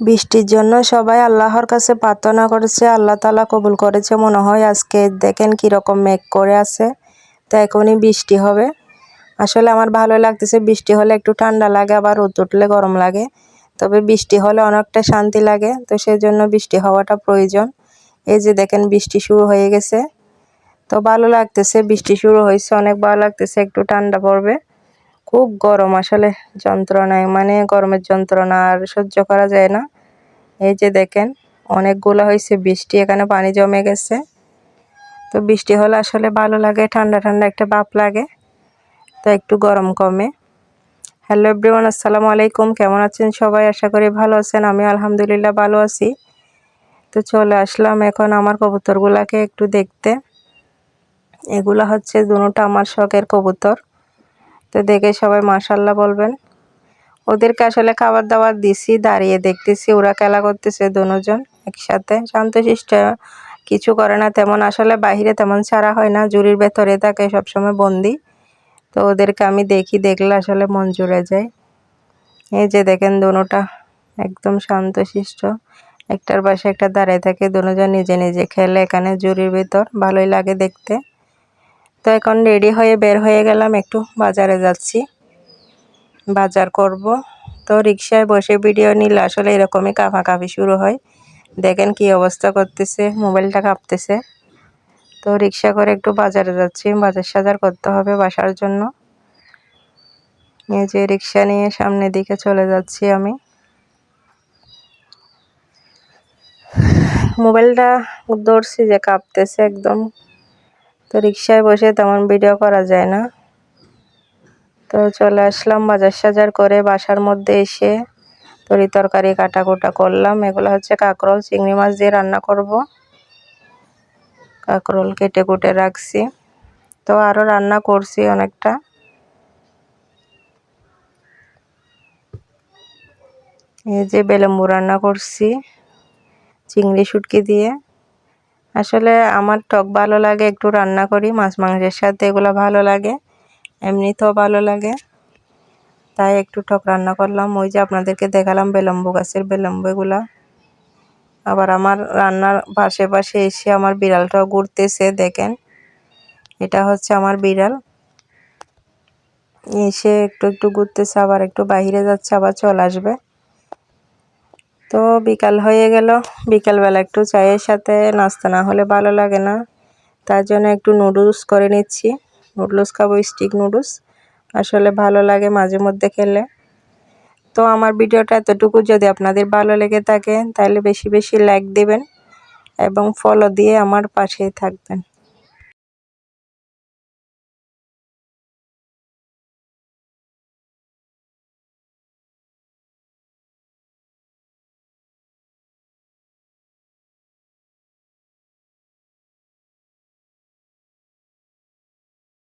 বৃষ্টির জন্য সবাই আল্লাহর কাছে প্রার্থনা করেছে, আল্লাহ তালা কবুল করেছে। মনে হয় আজকে দেখেন কীরকম মেঘ করে আছে। তো এখনই বৃষ্টি হবে। আসলে আমার ভালো লাগতেছে, বৃষ্টি হলে একটু ঠান্ডা লাগে, আবার রোদ উঠলে গরম লাগে। তবে বৃষ্টি হলে অনেকটা শান্তি লাগে, তো সেই জন্য বৃষ্টি হওয়াটা প্রয়োজন। এই যে দেখেন বৃষ্টি শুরু হয়ে গেছে। তো ভালো লাগতেছে, বৃষ্টি শুরু হয়েছে, অনেক ভালো লাগতেছে, একটু ঠান্ডা পড়বে। খুব গরম আসলে যন্ত্রণায় মানে গরমের যন্ত্রণা আর সহ্য করা যায় না। এই যে দেখেন, অনেকগুলো হয়েছে, বৃষ্টি এখানে পানি জমে গেছে। তো বৃষ্টি হলে আসলে ভালো লাগে, ঠান্ডা ঠান্ডা একটা বাপ লাগে, তো একটু গরম কমে। হ্যালো এভরিওয়ান, আসসালামু আলাইকুম, কেমন আছেন সবাই? আশা করি ভালো আছেন আমি আলহামদুলিল্লাহ ভালো আছি। তো চলে আসলাম এখন আমার কবুতরগুলাকে একটু দেখতে। এগুলা হচ্ছে দুটা আমার শখের কবুতর। তো দেখে সবাই মাশাল্লাহ বলবেন। ওদেরকে আসলে খাবার দাবার দিছি, দাঁড়িয়ে দেখতেছি, ওরা খেলা করতেছে দুজন একসাথে। শান্তশিষ্ট কিছু করে না, তেমন আসলে বাহিরে তেমন ছাড়া হয় না, জুরির ভেতরে থাকে সবসময় বন্দি। তো ওদেরকে আমি দেখি, দেখলে আসলে মন জুড়ে যায়। এই যে দেখেন দুটা একদম শান্তশিষ্ট। একটার পাশে একটা দাঁড়িয়ে থাকে দুজন নিজে নিজে খেলে এখানে জুরির ভেতর, ভালোই লাগে দেখতে। তো এখন রেডি হয়ে বের হয়ে গেলাম একটু বাজারে যাচ্ছি। বাজার করব। তো রিক্সায় বসে ভিডিও নিলে আসলে এরকমই কাঁপাকাঁপি শুরু হয়। দেখেন কি অবস্থা করতেছে, মোবাইলটা কাঁপতেছে। তো রিক্সা করে একটু বাজারে যাচ্ছি, বাজার সাজার করতে হবে বাসার জন্য। এই যে রিক্সা নিয়ে সামনের দিকে চলে যাচ্ছি আমি। মোবাইলটা ধরছি যে কাঁপতেছে একদম। তো রিক্সায় বসে তেমন ভিডিও করা যায় না। তো চলে আসলাম বাজার সাজার করে, বাসার মধ্যে এসে তরি তরকারি কাটা কোটা করলাম। এগুলো হচ্ছে কাঁকরোল, চিংড়ি মাছ দিয়ে রান্না করব। কাঁকরোল কেটে কুটে রাখছি। তো আরও রান্না করছি অনেকটা। এই যে বেলেম্বু রান্না করছি, চিংড়ি শুটকি দিয়ে। আসলে আমার টক ভালো লাগে, একটু রান্না করি, মাছ মাংসের সাথে এগুলো ভালো লাগে, এমনিতেও ভালো লাগে। তাই একটু টক রান্না করলাম, ওই যে আপনাদেরকে দেখালাম বেলম্বু গাছের বেলম্বু এগুলা। আবার আমার রান্নার পাশে পাশে এসে আমার বিড়ালটাও ঘুরতেছে, দেখেন। এটা হচ্ছে আমার বিড়াল। এসে একটু একটু ঘুরতেছে, আবার একটু বাহিরে যাচ্ছে, আবার চলে আসবে। তো বিকাল হয়ে গেল। বিকালবেলা একটু চায়ের সাথে, নাস্তা না হলে ভালো লাগে না। তার জন্য একটু নুডলস করে নিচ্ছি। নুডলস খাব, স্টিক নুডলস। আসলে ভালো লাগে মাঝে মধ্যে খেলে। তো আমার ভিডিওটা এতটুকু। যদি আপনাদের ভালো লেগে থাকে, তাহলে বেশি বেশি লাইক দেবেন এবং ফলো দিয়ে আমার পাশেই থাকবেন।